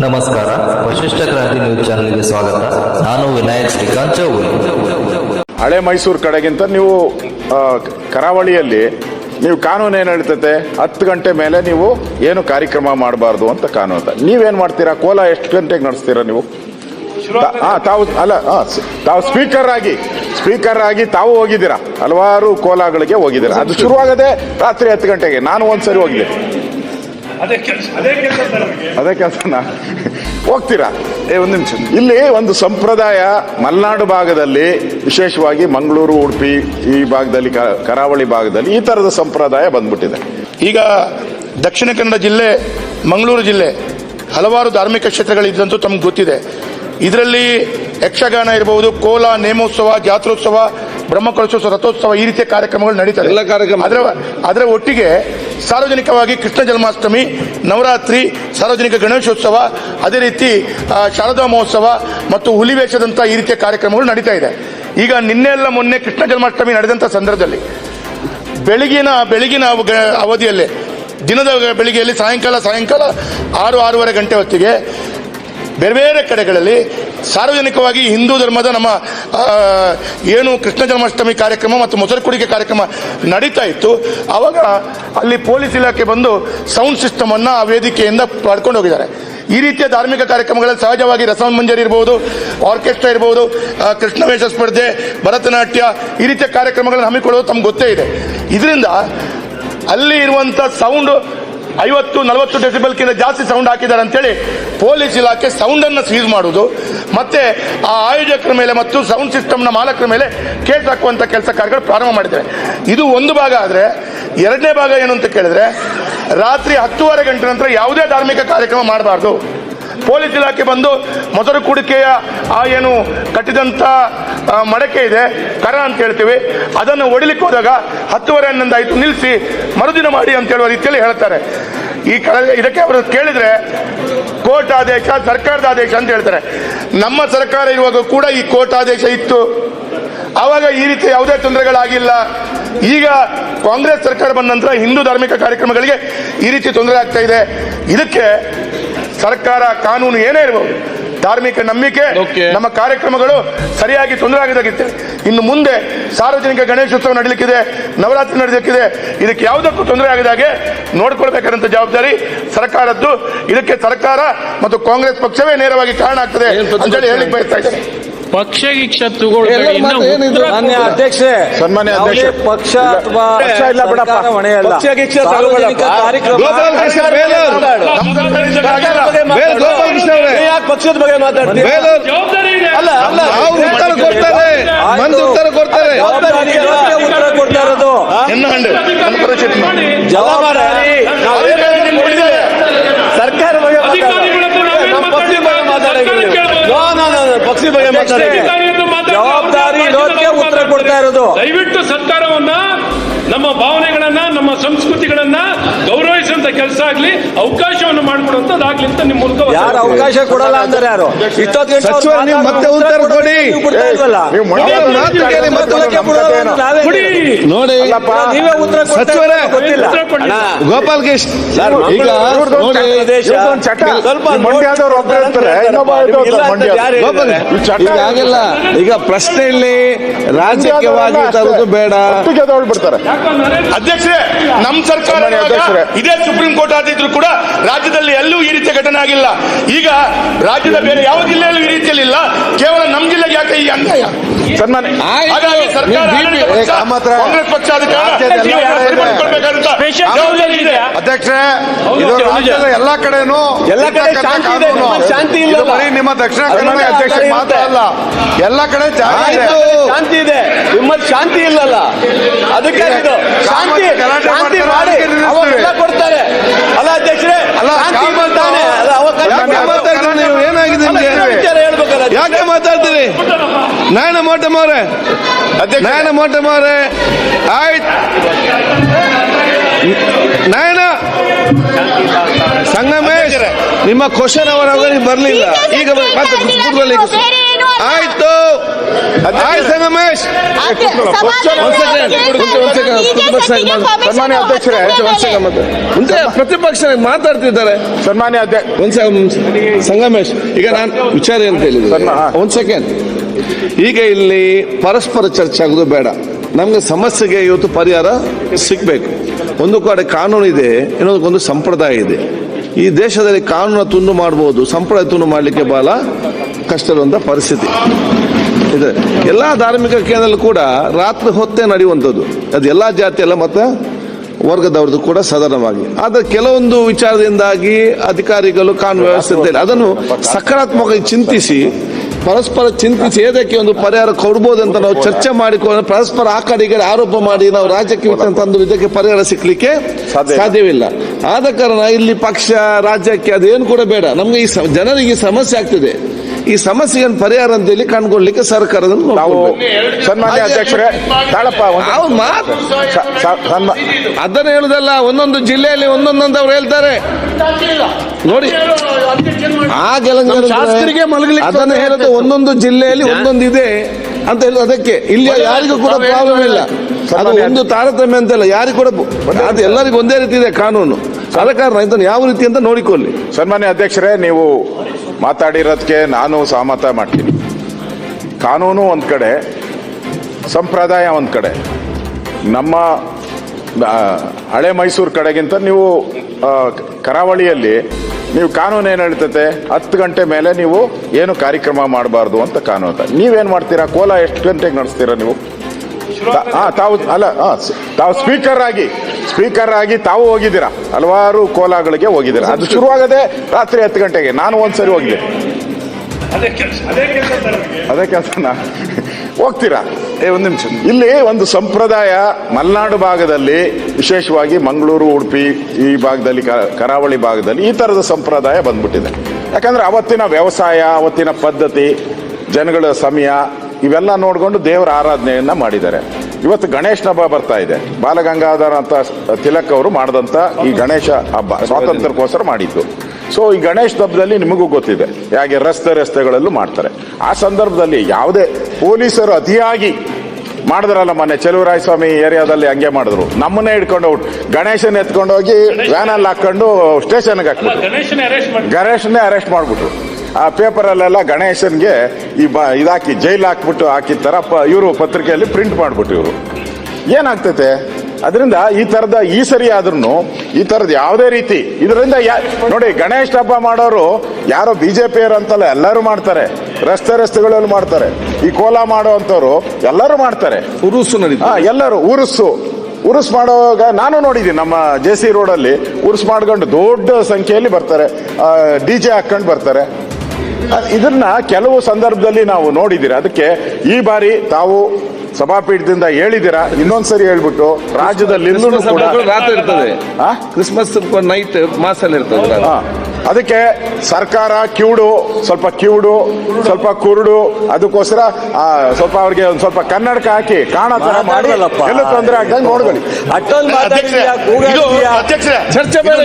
ನಮಸ್ಕಾರ. ವಶಿಷ್ಠ ಕ್ರಾಂತಿ ನ್ಯೂಸ್ ಚಾನೆಲ್ಗೆ ಸ್ವಾಗತ. ನಾನು ವಿನಾಯಕ್ ಶ್ರೀಕಾಂತ್ ಚೌಗುಲೆ ಹಳೆ ಮೈಸೂರು ಕಡೆಗಿಂತ ನೀವು ಆ, ಕರಾವಳಿಯಲ್ಲಿ ನೀವು ಕಾನೂನು ಏನು ಹೇಳ್ತೈತೆ? ಹತ್ತು ಗಂಟೆ ಮೇಲೆ ನೀವು ಏನು ಕಾರ್ಯಕ್ರಮ ಮಾಡಬಾರ್ದು ಅಂತ ಕಾನೂನು ಅಂತ. ನೀವೇನ್ ಮಾಡ್ತೀರಾ? ಕೋಲ ಎಷ್ಟು ಗಂಟೆಗೆ ನಡೆಸ್ತೀರಾ ನೀವು? ತಾ- ಹಾ ತಾವು ಅಲ್ಲ ಹಾ, ಸ್- ತಾವು ಸ್ಪೀಕರ್ ಆಗಿ ಸ್ಪೀಕರ್ ಆಗಿ ತಾವು ಹೋಗಿದ್ದೀರಾ? ಹಲವಾರು ಕೋಲಾಗಳಿಗೆ ಹೋಗಿದ್ದೀರಾ? ಅದು ಶುರುವಾಗದೆ ರಾತ್ರಿ ಹತ್ತು ಗಂಟೆಗೆ. ನಾನು ಒಂದ್ಸರಿ ಹೋಗಿದ್ದೆ ಅದೇ ಕೆಲಸ ಅದೇ ಕೆಲಸ ಅದೇ ಕೆಲಸನ? ಹೋಗ್ತೀರಾ? ಏ ಒಂದು ನಿಮಿಷ. ಇಲ್ಲಿ ಒಂದು ಸಂಪ್ರದಾಯ ಮಲೆನಾಡು ಭಾಗದಲ್ಲಿ ವಿಶೇಷವಾಗಿ ಮಂಗಳೂರು ಉಡುಪಿ ಈ ಭಾಗದಲ್ಲಿ ಕ- ಕರಾವಳಿ ಭಾಗದಲ್ಲಿ ಈ ತರದ ಸಂಪ್ರದಾಯ ಬಂದ್ಬಿಟ್ಟಿದೆ. ಈಗ ದಕ್ಷಿಣ ಕನ್ನಡ ಜಿಲ್ಲೆ ಮಂಗಳೂರು ಜಿಲ್ಲೆ ಹಲವಾರು ಧಾರ್ಮಿಕ ಕ್ಷೇತ್ರಗಳಿದ್ದಂತೂ ತಮ್ಗೆ ಗೊತ್ತಿದೆ. ಇದರಲ್ಲಿ ಯಕ್ಷಗಾನ ಇರಬಹುದು ಕೋಲ ನೇಮೋತ್ಸವ ಜಾತ್ರೋತ್ಸವ ಬ್ರಹ್ಮಕಲಶೋತ್ಸವ ರಥೋತ್ಸವ ಈ ರೀತಿಯ ಕಾರ್ಯಕ್ರಮಗಳು ನಡೀತಾರೆ ಎಲ್ಲ ಕಾರ್ಯಕ್ರಮ. ಅದರ ಅದರ ಒಟ್ಟಿಗೆ ಸಾರ್ವಜನಿಕವಾಗಿ ಕೃಷ್ಣ ಜನ್ಮಾಷ್ಟಮಿ ನವರಾತ್ರಿ ಸಾರ್ವಜನಿಕ ಗಣೇಶೋತ್ಸವ ಅದೇ ರೀತಿ ಶಾರದಾ ಮಹೋತ್ಸವ ಮತ್ತು ಹುಲಿವೇಷದಂಥ ಈ ರೀತಿಯ ಕಾರ್ಯಕ್ರಮಗಳು ನಡೀತಾ ಇದೆ ಈಗ ನಿನ್ನೆ ಎಲ್ಲ ಮೊನ್ನೆ ಕೃಷ್ಣ ಜನ್ಮಾಷ್ಟಮಿ ನಡೆದಂಥ ಸಂದರ್ಭದಲ್ಲಿ ಬೆಳಗಿನ ಬೆಳಗಿನ ಅವ- ಅವಧಿಯಲ್ಲಿ ದಿನದ ಬೆಳಿಗ್ಗೆಯಲ್ಲಿ ಸಾಯಂಕಾಲ ಸಾಯಂಕಾಲ ಆರು ಆರೂವರೆ ಗಂಟೆ ಹೊತ್ತಿಗೆ ಬೇರೆ ಬೇರೆ ಕಡೆಗಳಲ್ಲಿ ಸಾರ್ವಜನಿಕವಾಗಿ ಹಿಂದೂ ಧರ್ಮದ ನಮ್ಮ ಏನು ಕೃಷ್ಣ ಜನ್ಮಾಷ್ಟಮಿ ಕಾರ್ಯಕ್ರಮ ಮತ್ತು ಮೊಸರು ಕುಡಿಕೆ ಕಾರ್ಯಕ್ರಮ ನಡೀತಾ ಇತ್ತು. ಆವಾಗ ಅಲ್ಲಿ ಪೊಲೀಸ್ ಇಲಾಖೆ ಬಂದು ಸೌಂಡ್ ಸಿಸ್ಟಮ್ ಅನ್ನ ಆ ವೇದಿಕೆಯಿಂದ ಪಡ್ಕೊಂಡು ಹೋಗಿದ್ದಾರೆ. ಈ ರೀತಿಯ ಧಾರ್ಮಿಕ ಕಾರ್ಯಕ್ರಮಗಳಲ್ಲಿ ಸಹಜವಾಗಿ ರಸಮಂಜರಿ ಇರಬಹುದು ಆರ್ಕೆಸ್ಟ್ರಾ ಇರಬಹುದು ಆ, ಕೃಷ್ಣ ವೇಷ ಸ್ಪರ್ಧೆ ಭರತನಾಟ್ಯ ಈ ರೀತಿಯ ಕಾರ್ಯಕ್ರಮಗಳನ್ನು ಹಮ್ಮಿಕೊಳ್ಳೋದು ತಮ್ಗೆ ಗೊತ್ತೇ ಇದೆ. ಇದರಿಂದ ಅಲ್ಲಿ ಇರುವಂತ ಸೌಂಡ್ ಐವತ್ತು, ನಲವತ್ತು ಡೆಸಿಬಲ್ಕಿಂತ ಜಾಸ್ತಿ ಸೌಂಡ್ ಹಾಕಿದ್ದಾರೆ ಅಂತೇಳಿ ಪೊಲೀಸ್ ಇಲಾಖೆ ಸೌಂಡನ್ನು ಸೀಸ್ ಮಾಡೋದು ಮತ್ತೆ ಆ ಆಯೋಜಕರ ಮೇಲೆ ಮತ್ತು ಸೌಂಡ್ ಸಿಸ್ಟಮ್ನ ಮಾಲಕರ ಮೇಲೆ ಕೇಸ್ ಹಾಕುವಂತ ಕೆಲಸ ಕಾರ್ಯಗಳು ಪ್ರಾರಂಭ ಮಾಡಿದ್ದಾರೆ ಇದು ಒಂದು ಭಾಗ ಆದ್ರೆ, ಎರಡನೇ ಭಾಗ ಏನು ಅಂತ ಕೇಳಿದ್ರೆ, ರಾತ್ರಿ ಹತ್ತೂವರೆ ಗಂಟೆ ನಂತರ ಯಾವುದೇ ಧಾರ್ಮಿಕ ಕಾರ್ಯಕ್ರಮ ಮಾಡಬಾರ್ದು. ಪೊಲೀಸ್ ಇಲಾಖೆ ಬಂದು ಮೊಸರು ಕುಡಿಕೆಯ, ಆ ಏನು ಕಟ್ಟಿದಂತ ಮಡಕೆ ಇದೆ, ಕರ ಅಂತ ಹೇಳ್ತೀವಿ. ಅದನ್ನು ಒಡಿಲಿಕ್ಕೆ ಹೋದಾಗ ಹತ್ತುವರೆ ಹನ್ನೊಂದಾಯ್ತು ನಿಲ್ಲಿಸಿ, ಮರುದಿನ ಮಾಡಿ ಅಂತ ಹೇಳುವ ರೀತಿಯಲ್ಲಿ ಹೇಳ್ತಾರೆ. ಈ ಕಳ ಇದಕ್ಕೆ ಅವರು ಕೇಳಿದ್ರೆ ಕೋರ್ಟ್ ಆದೇಶ, ಸರ್ಕಾರದ ಆದೇಶ ಅಂತ ಹೇಳ್ತಾರೆ. ನಮ್ಮ ಸರ್ಕಾರ ಇರುವಾಗ ಕೂಡ ಈ ಕೋರ್ಟ್ ಆದೇಶ ಇತ್ತು. ಆವಾಗ ಈ ರೀತಿ ಯಾವುದೇ ತೊಂದರೆಗಳಾಗಿಲ್ಲ. ಈಗ ಕಾಂಗ್ರೆಸ್ ಸರ್ಕಾರ ಬಂದ ನಂತರ ಹಿಂದೂ ಧಾರ್ಮಿಕ ಕಾರ್ಯಕ್ರಮಗಳಿಗೆ ಈ ರೀತಿ ತೊಂದರೆ ಆಗ್ತಾ ಇದೆ. ಇದಕ್ಕೆ ಸರ್ಕಾರ ಕಾನೂನು ಏನೇ ಇರಬಹುದು ಧಾರ್ಮಿಕ ನಂಬಿಕೆ. ನಮ್ಮ ಕಾರ್ಯಕ್ರಮಗಳು ಸರಿಯಾಗಿ ತೊಂದರೆ ಆಗದಾಗಿತ್ತು. ಇನ್ನು ಮುಂದೆ ಸಾರ್ವಜನಿಕ ಗಣೇಶೋತ್ಸವ ನಡೀಲಿಕ್ಕಿದೆ ನವರಾತ್ರಿ ನಡೆದಕ್ಕಿದೆ ಇದಕ್ಕೆ ಯಾವುದಕ್ಕೂ ತೊಂದರೆ ಆಗದಾಗೆ ನೋಡ್ಕೊಳ್ಬೇಕಾದಂತ ಜವಾಬ್ದಾರಿ ಸರ್ಕಾರದ್ದು. ಇದಕ್ಕೆ ಸರ್ಕಾರ ಮತ್ತು ಕಾಂಗ್ರೆಸ್ ಪಕ್ಷವೇ ನೇರವಾಗಿ ಕಾರಣ ಆಗ್ತದೆ ಅಂತ ಹೇಳಿ ಬಯಸ್ತಾ ಇದ್ದೇನೆ. ಪಕ್ಷ ಗಿಕ್ಷ ಮಾನ್ಯ ಸನ್ಮಾನ್ಯ ಅಧ್ಯಕ್ಷ. ಪಕ್ಷ. ಅಥವಾ ಪಕ್ಷ ಇಲ್ಲ ಬಿಡಪ್ಪ. ಹೊಣೆ ಅಲ್ಲ ಗಿಕ್ಷ ಸಾರ್ವಜನಿಕ ಕಾರ್ಯಕ್ರಮ ಯಾಕೆ ಪಕ್ಷದ ಬಗ್ಗೆ ಮಾತಾಡಿ ಜವಾಬ್ದಾರಿ ಇದೆ. ಅಲ್ಲ ಅಲ್ಲ ಉತ್ತರ ಕೊಡ್ತಾರೆ ಕೊಡ್ತಾರೆ ಕೊಡ್ತಾ ಇರೋದು. ಜವಾಬ್ದಾರಿ. ಸರ್ಕಾರ ಬಗ್ಗೆ ಅಧಿಕಾರಿಗಳ ಪಕ್ಷದ ಬಗ್ಗೆ ಮಾತಾಡಿ ಜವಾಬ್ದಾರಿ ಇರೋದಕ್ಕೆ ಉತ್ತರ ಕೊಡ್ತಾ ಇರೋದು. ದಯವಿಟ್ಟು ಸರ್ಕಾರವನ್ನ ನಮ್ಮ ಭಾವನೆಗಳನ್ನ ನಮ್ಮ ಸಂಸ್ಕೃತಿಗಳನ್ನ ಗೌರವಿಸುವಂತ ಕೆಲಸ ಆಗ್ಲಿ ಅವಕಾಶವನ್ನು ಮಾಡಿಕೊಡುವಂತದ್ದಾಗ್ಲಿ ಅಂತ ನಿಮ್ಮ ಮೂಲಕ ಯಾರು ಅವಕಾಶ ಕೊಡಲ್ಲ ಅಂದ್ರೆ ಯಾರು? ಮತ್ತೆ ಉತ್ತರ ಕೊಡಿ. ನೋಡಿ ಸಚಿವರೇ. ಗೋಪಾಲ್ ಕೃಷ್ಣ ಸರ್, ಈಗ ನೋಡಿ ಮಂಡ್ಯದವ್ರು ಒಬ್ರು ಇರ್ತಾರೆ, ಇನ್ನೊಬ್ಬ ಇರ್ತಾರೆ ಇಲ್ಲ ಯಾರು ಗೋಪಾಲ್ ಹೇಳಿದ್ದಾರೆ? ಈ ಚಟ ಈಗ ಪ್ರಶ್ನೆಯಲ್ಲಿ ರಾಜಕೀಯವಾಗಿ ತರೋದು ಬೇಡ. ಬಿಡ್ತಾರೆ ಅಧ್ಯಕ್ಷರೇ ನಮ್ಮ ಸರ್ಕಾರ ಇದೇ ಸುಪ್ರೀಂ ಕೋರ್ಟ್ ಆದಿದ್ರು ಕೂಡ ರಾಜ್ಯದಲ್ಲಿ ಎಲ್ಲೂ ಈ ರೀತಿಯ ಘಟನೆ ಆಗಿಲ್ಲ. ಈಗ ರಾಜ್ಯದ ಬೇರೆ ಯಾವ ಜಿಲ್ಲೆಯಲ್ಲೂ ಈ ರೀತಿಯಲ್ಲಿ ಇಲ್ಲ. ಕೇವಲ ನಮ್ಮ ಜಿಲ್ಲೆಗೆ ಯಾಕೆ ಈ ಅನ್ಯಾಯ? ಕಾಂಗ್ರೆಸ್ ಪಕ್ಷ ಅಧ್ಯಕ್ಷರೇ ಇದು. ರಾಜ್ಯದ ಎಲ್ಲಾ ಕಡೆನೂ ಎಲ್ಲ ಕಡೆ ಇರ್ತಕ್ಕಂಥ ಶಾಂತಿ ಇದೆ, ಕಾನೂನು. ಶಾಂತಿ ಇಲ್ಲ. ಬರೀ ನಿಮ್ಮ ದಕ್ಷಿಣ ಕನ್ನಡ ಅಧ್ಯಕ್ಷ ಮಾತ್ರ ಅಲ್ಲ. ಎಲ್ಲ ಕಡೆ ಶಾಂತಿ ಇದೆ. ನಿಮ್ಮಲ್ಲಿ ಶಾಂತಿ ಇಲ್ಲಲ್ಲ. ಅದಕ್ಕೆ ಇದು ಶಾಂತಿ ಶಾಂತಿ ಮಾಡಿ. ಅವಾಗೆಲ್ಲ ಕೊಡ್ತಾರೆ. ಅಲ್ಲ ಅಧ್ಯಕ್ಷರೇ ಅಲ್ಲ, ಶಾಂತಿ ಮಾಡ್ತಾನೆ ಏನಾಗಿದೆ ಅಲ್ಲ, ವಿಚಾರ ಹೇಳ್ಬೇಕಲ್ಲ ಯಾಕೆ ಮಾತಾಡ್ತೀರಿ? ನಾಯಣ ಮೋಟಮ್ ಅವರೇ. ನಾಯಣ ಮೋಟಮ್ ಅವರೇ. ಆಯ್ತು. ನಾಯಣ ಸಂಗಮೇಶ್ ನಿಮ್ಮ ಕ್ವಶನ್ ಅವರ ಬರಲಿಲ್ಲ. ಈಗ ಏನು ಆಯ್ತು. ಸಂಗಮೇಶ್. ಸನ್ಮಾನ್ಯ ಅಧ್ಯಕ್ಷರೇ, ಮುಂದೆ ಪ್ರತಿಪಕ್ಷ ಮಾತಾಡ್ತಿದ್ದಾರೆ. ಸನ್ಮಾನ್ಯ ಅಧ್ಯಕ್ಷ ಒಂದ್ ಸಂಗಮೇಶ್ ಈಗ ನಾನು ವಿಚಾರ ಅಂತ ಹೇಳಿದ್ರೆ. ಒಂದ್ ಸೆಕೆಂಡ್. ಈಗ ಇಲ್ಲಿ ಪರಸ್ಪರ ಚರ್ಚೆ ಆಗೋದು ಬೇಡ. ನಮ್ಗೆ ಸಮಸ್ಯೆಗೆ ಇವತ್ತು ಪರಿಹಾರ ಸಿಗ್ಬೇಕು. ಒಂದು ಕಡೆ ಕಾನೂನು ಇದೆ ಇನ್ನೊಂದಕ್ಕೊಂದು ಸಂಪ್ರದಾಯ ಇದೆ. ಈ ದೇಶದಲ್ಲಿ ಕಾನೂನು ತುಂಡು ಮಾಡಬಹುದು ಸಂಪ್ರದಾಯ ತುಂಡು ಮಾಡಲಿಕ್ಕೆ ಬಹಳ ಕಷ್ಟವಿರುವಂತ ಪರಿಸ್ಥಿತಿ. ಇದೆ ಎಲ್ಲ ಧಾರ್ಮಿಕ ಕೇಂದ್ರದಲ್ಲೂ ಕೂಡ ರಾತ್ರಿ ಹೊತ್ತೇ ನಡೆಯುವಂಥದ್ದು. ಅದು ಎಲ್ಲ ಜಾತಿ ಎಲ್ಲ ಮತ್ತೆ ವರ್ಗದವ್ರದ್ದು ಕೂಡ ಸಾಧಾರಣವಾಗಿ. ಆದರೆ ಕೆಲವೊಂದು ವಿಚಾರದಿಂದಾಗಿ ಅಧಿಕಾರಿಗಳು ಕಾನೂನು ವ್ಯವಸ್ಥೆ. ಅದನ್ನು ಸಕಾರಾತ್ಮಕವಾಗಿ ಚಿಂತಿಸಿ ಪರಸ್ಪರ ಚಿಂತಿಸಿ ಏದಕ್ಕೆ ಒಂದು ಪರಿಹಾರ ಕೊಡ್ಬೋದು ಅಂತ ನಾವು ಚರ್ಚೆ ಮಾಡಿಕೊಂಡು ಪರಸ್ಪರ ಆ ಕಡೆಗೆ ಆರೋಪ ಮಾಡಿ ನಾವು ರಾಜ್ಯಕ್ಕೆ ತಂದು ಇದಕ್ಕೆ ಪರಿಹಾರ ಸಿಕ್ಲಿಕ್ಕೆ ಸಾಧ್ಯ ಸಾಧ್ಯವಿಲ್ಲ. ಆದ ಕಾರಣ ಇಲ್ಲಿ ಪಕ್ಷ ರಾಜ್ಯಕ್ಕೆ ಅದೇನು ಕೂಡ ಬೇಡ. ನಮಗೆ ಈ ಜನರಿಗೆ ಸಮಸ್ಯೆ ಆಗ್ತಿದೆ. ಈ ಸಮಸ್ಯೆಯನ್ನು ಪರಿಹಾರ ಅಂತ ಹೇಳಿ ಕಂಡುಕೊಳ್ಳಿಕ್ಕೆ ಸರ್ಕಾರದ ನಾವು. ಸನ್ಮಾನ್ಯ ಅಧ್ಯಕ್ಷರೇ ತಾಳಪ್ಪ ಅದನ್ನ ಹೇಳುದಲ್ಲ ಒಂದೊಂದು ಜಿಲ್ಲೆಯಲ್ಲಿ ಒಂದೊಂದೊಂದು ಅವ್ರು ಹೇಳ್ತಾರೆ. ನೋಡಿ ಆಗೆಲ್ಲ ಶಾಸಕರಿಗೆ ಮಲಗಲಿಕ್ಕೆ ಅದನ್ನ ಹೇಳುದು ಒಂದೊಂದು ಜಿಲ್ಲೆಯಲ್ಲಿ ಒಂದೊಂದು ಇದೆ ಅಂತ ಹೇಳುದು ಅದಕ್ಕೆ. ಇಲ್ಲಿ ಯಾರಿಗೂ ಕೂಡ ಪ್ರಾಬ್ಲಮ್ ಇಲ್ಲ. ಅದು ಒಂದು ತಾರತಮ್ಯ ಅಂತಲ್ಲ ಯಾರಿಗೂ ಕೂಡ ಅದು ಎಲ್ಲರಿಗೂ ಒಂದೇ ರೀತಿ ಇದೆ ಕಾನೂನು. ಸರ್ಕಾರ ಯಾವ ರೀತಿ ಅಂತ ನೋಡಿಕೊಳ್ಳಿ. ಸನ್ಮಾನ್ಯ ಅಧ್ಯಕ್ಷರೇ ನೀವು ಮಾತಾಡಿರೋದಕ್ಕೆ ನಾನು ಸಹಮತ ಮಾಡ್ತೀನಿ. ಕಾನೂನು ಒಂದು ಕಡೆ ಸಂಪ್ರದಾಯ ಒಂದು ಕಡೆ. ನಮ್ಮ ಹಳೆ ಮೈಸೂರು ಕಡೆಗಿಂತ ನೀವು ಕರಾವಳಿಯಲ್ಲಿ ನೀವು ಕಾನೂನು ಏನು ಹೇಳ್ತೈತೆ? ಹತ್ತು ಗಂಟೆ ಮೇಲೆ ನೀವು ಏನು ಕಾರ್ಯಕ್ರಮ ಮಾಡಬಾರ್ದು ಅಂತ ಕಾನೂನು ಅಂತ. ನೀವೇನ್ ಮಾಡ್ತೀರಾ? ಕೋಲ ಎಷ್ಟು ಗಂಟೆಗೆ ನಡೆಸ್ತೀರಾ ನೀವು? ಹಾಂ ತಾವು ಅಲ್ಲ ಹಾಂ ತಾವು ಸ್ಪೀಕರ್ ಆಗಿ. ಸ್ಪೀಕರ್ ಆಗಿ ತಾವು ಹೋಗಿದ್ದೀರಾ? ಹಲವಾರು ಕೋಲಾಗಳಿಗೆ ಹೋಗಿದ್ದೀರಾ? ಅದು ಶುರುವಾಗದೆ ರಾತ್ರಿ ಹತ್ತು ಗಂಟೆಗೆ. ನಾನು ಒಂದ್ಸರಿ ಹೋಗಿದ್ದೆ. ಅದೇ ಕೆಲಸ ಅದೇ ಕೆಲಸ ಅದೇ ಕೆಲಸನ? ಹೋಗ್ತೀರಾ? ಏ ಒಂದು ನಿಮಿಷ. ಇಲ್ಲಿ ಒಂದು ಸಂಪ್ರದಾಯ ಮಲೆನಾಡು ಭಾಗದಲ್ಲಿ ವಿಶೇಷವಾಗಿ ಮಂಗಳೂರು ಉಡುಪಿ ಈ ಭಾಗದಲ್ಲಿ ಕರಾವಳಿ ಭಾಗದಲ್ಲಿ ಈ ತರದ ಸಂಪ್ರದಾಯ ಬಂದ್ಬಿಟ್ಟಿದೆ. ಯಾಕಂದ್ರೆ ಅವತ್ತಿನ ವ್ಯವಸಾಯ ಅವತ್ತಿನ ಪದ್ಧತಿ ಜನಗಳ ಸಮಯ ಇವೆಲ್ಲ ನೋಡಿಕೊಂಡು ದೇವರ ಆರಾಧನೆಯನ್ನ ಮಾಡಿದ್ದಾರೆ. ಇವತ್ತು ಗಣೇಶನ ಹಬ್ಬ ಬರ್ತಾ ಇದೆ. ಬಾಲಗಂಗಾಧರ ಅಂತ ತಿಲಕ್ ಅವರು ಮಾಡಿದಂತ ಈ ಗಣೇಶ ಹಬ್ಬ ಸ್ವಾತಂತ್ರ್ಯಕ್ಕೋಸ್ಕರ ಮಾಡಿದ್ದು. ಸೊ ಈ ಗಣೇಶ ಹಬ್ಬದಲ್ಲಿ ನಿಮಗೂ ಗೊತ್ತಿದೆ ಹೇಗೆ ರಸ್ತೆ ರಸ್ತೆಗಳಲ್ಲೂ ಮಾಡ್ತಾರೆ. ಆ ಸಂದರ್ಭದಲ್ಲಿ ಯಾವುದೇ ಪೊಲೀಸರು ಅತಿಯಾಗಿ ಮಾಡಿದ್ರಲ್ಲ ಮೊನ್ನೆ ಚೆಲುವರಾಯಸ್ವಾಮಿ ಏರಿಯಾದಲ್ಲಿ ಹಂಗೆ ಮಾಡಿದ್ರು. ನಮ್ಮನ್ನೇ ಹಿಡ್ಕೊಂಡು ಹೋಗ್ಬಿಟ್ಟು ಗಣೇಶನ ಎತ್ಕೊಂಡೋಗಿ ವ್ಯಾನಲ್ಲಿ ಹಾಕೊಂಡು ಸ್ಟೇಷನ್ಗೆ ಹಾಕ್ಬಿಟ್ಟು ಗಣೇಶನ ಅರೆಸ್ಟ್ ಮಾಡ್ಬಿಟ್ರು. ಆ ಪೇಪರಲ್ಲೆಲ್ಲ ಗಣೇಶನ್ಗೆ ಈ ಬ ಇದಾಕಿ ಜೈಲ್ ಹಾಕ್ಬಿಟ್ಟು ಹಾಕಿರ್ತಾರ. ಇವರು ಪತ್ರಿಕೆಯಲ್ಲಿ ಪ್ರಿಂಟ್ ಮಾಡ್ಬಿಟ್ಟು ಇವರು. ಏನಾಗ್ತೈತೆ? ಅದರಿಂದ ಈ ತರದ ಈ ಸರಿ ಆದ್ರೂ ಈ ತರದ ಯಾವುದೇ ರೀತಿ ಇದರಿಂದ ಯಾ- ನೋಡಿ ಗಣೇಶ ಹಬ್ಬ ಮಾಡೋರು ಯಾರೋ ಬಿಜೆಪಿಯರು ಅಂತಲ್ಲ ಎಲ್ಲರೂ ಮಾಡ್ತಾರೆ. ರಸ್ತೆ ರಸ್ತೆಗಳಲ್ಲಿ ಮಾಡ್ತಾರೆ. ಈ ಕೋಲ ಮಾಡುವಂತವ್ರು ಎಲ್ಲರೂ ಮಾಡ್ತಾರೆ. ಉರುಸು ಎಲ್ಲರೂ ಉರುಸು. ಉರುಸ್ ಮಾಡುವಾಗ ನಾನು ನೋಡಿದ್ದೀನಿ ನಮ್ಮ ಜೆ ಸಿ ರೋಡಲ್ಲಿ ಉರುಸ್ ಮಾಡ್ಕೊಂಡು ದೊಡ್ಡ ಸಂಖ್ಯೆಯಲ್ಲಿ ಬರ್ತಾರೆ. ಡಿ ಜೆ ಹಾಕ್ಕೊಂಡು ಬರ್ತಾರೆ. ಇದನ್ನ ಕೆಲವು ಸಂದರ್ಭದಲ್ಲಿ ನಾವು ನೋಡಿದ್ದೀರಾ ಅದಕ್ಕೆ ಈ ಬಾರಿ ತಾವು ಸಭಾಪೀಠದಿಂದ ಹೇಳಿದ್ದೀರಾ ಇನ್ನೊಂದ್ಸರಿ ಹೇಳ್ಬಿಟ್ಟು ರಾಜ್ಯದಲ್ಲಿ ರಾತ್ರಿ ಇರ್ತದೆ? ಕ್ರಿಸ್ಮಸ್ ನೈಟ್ ಮಾಸಲ್ಲಿ ಇರ್ತದೆ. ಅದಕ್ಕೆ ಸರ್ಕಾರ ಕಿವುಡು ಸ್ವಲ್ಪ ಕಿವುಡು ಸ್ವಲ್ಪ ಕುರುಡು ಅದಕ್ಕೋಸ್ಕರ ಆ, ಸ್ವಲ್ಪ ಅವ್ರಿಗೆ ಒಂದು ಸ್ವಲ್ಪ ಕನ್ನಡಕ ಹಾಕಿ ಕಾಣೋ ತರ ಮಾಡಿ. ಎಲ್ಲ ತೊಂದರೆ ಆಗ್ದಂಗೆ ನೋಡ್ಕೊಳ್ಳಿ. ಚರ್ಚೆ ಬೇಡ